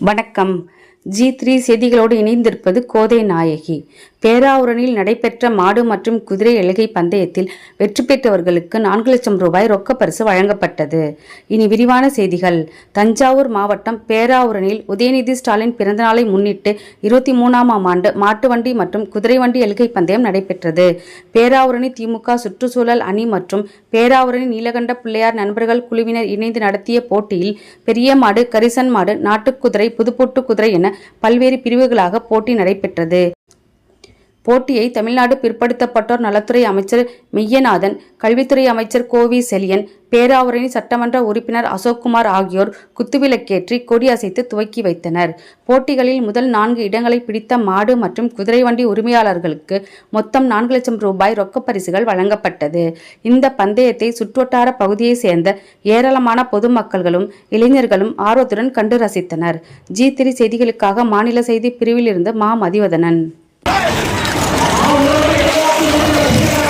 வணக்கம். G three செய்திகளோடு இணைந்திருப்பது கோதை நாயகி. பேராவூரனில் நடைபெற்ற மாடு மற்றும் குதிரை எழுகை பந்தயத்தில் வெற்றி பெற்றவர்களுக்கு நான்கு லட்சம் ரூபாய் ரொக்க பரிசு வழங்கப்பட்டது. இனி விரிவான செய்திகள். தஞ்சாவூர் மாவட்டம் பேராவூரணியில் உதயநிதி ஸ்டாலின் பிறந்தநாளை முன்னிட்டு இருபத்தி மூணாம் ஆண்டு மாட்டு வண்டி மற்றும் குதிரை வண்டி எழுகை பந்தயம் நடைபெற்றது. பேராவூரணி திமுக சுற்றுச்சூழல் அணி மற்றும் பேராவூரணி நீலகண்ட பிள்ளையார் நண்பர்கள் குழுவினர் இணைந்து நடத்திய போட்டியில் பெரிய மாடு கரிசன் மாடு நாட்டுக்குதிரை புதுப்பொட்டு குதிரை என பல்வேறு பிரிவுகளாக போட்டி நடைபெற்றது. போட்டியை தமிழ்நாடு பிற்படுத்தப்பட்டோர் நலத்துறை அமைச்சர் மெய்யநாதன் கல்வித்துறை அமைச்சர் கோவி செலியன் பேராவூரணி சட்டமன்ற உறுப்பினர் அசோக்குமார் ஆகியோர் குத்துவிளக்கேற்றி கொடியசைத்து துவக்கி வைத்தனர். போட்டிகளில் முதல் நான்கு இடங்களை பிடித்த மாடு மற்றும் குதிரை வண்டி உரிமையாளர்களுக்கு மொத்தம் நான்கு லட்சம் ரூபாய் ரொக்க பரிசுகள் வழங்கப்பட்டது. இந்த பந்தயத்தை சுற்றுவட்டார பகுதியை சேர்ந்த ஏராளமான பொதுமக்கள்களும் இளைஞர்களும் ஆர்வத்துடன் கண்டு ரசித்தனர். ஜி திரி செய்திகளுக்காக மாநில செய்தி பிரிவிலிருந்து மா. மதிவதனன். เอาเลย